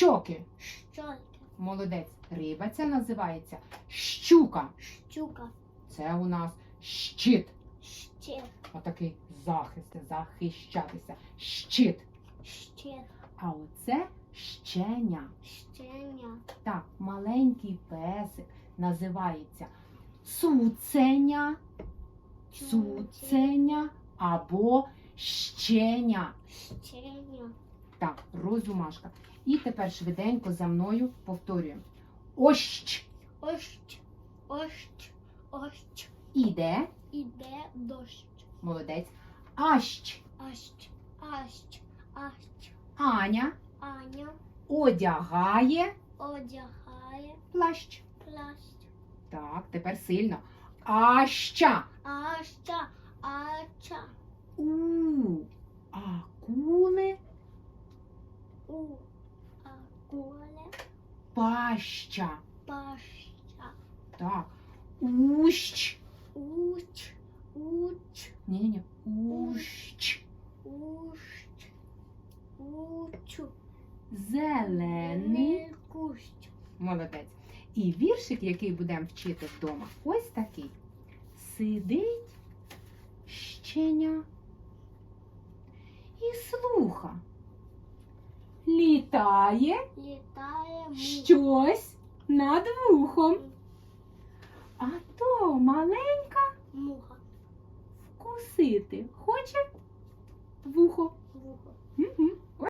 щоки. щоки, Молодець. Риба ця називається щука. щука, Це у нас щит. щит, Отакий захист, захищатися. Щит. щит, А оце щеня. щеня, Так, маленький песик називається цуценя, цуценя або щеня. щеня, Так, розумашка. І тепер швиденько за мною повторюємо. Ощ ощ, ощ, ощ, іде, іде дощ, молодець. Ащ ащ, ащ, ащ, Аня Аня одягає одягає плащ. плащ, Так, тепер сильно. Аща. аща, ача, У. паща. паща, Так. Ущ. уч, уч, Ні-ні-ні. Ущ. уш, учу, Зелений. кущ, Молодець. І віршик, який будемо вчити вдома, ось такий. Сидить щеня і слуха. Літає літає. Щось над вухом. А то маленька муха, вкусити хоче вухо.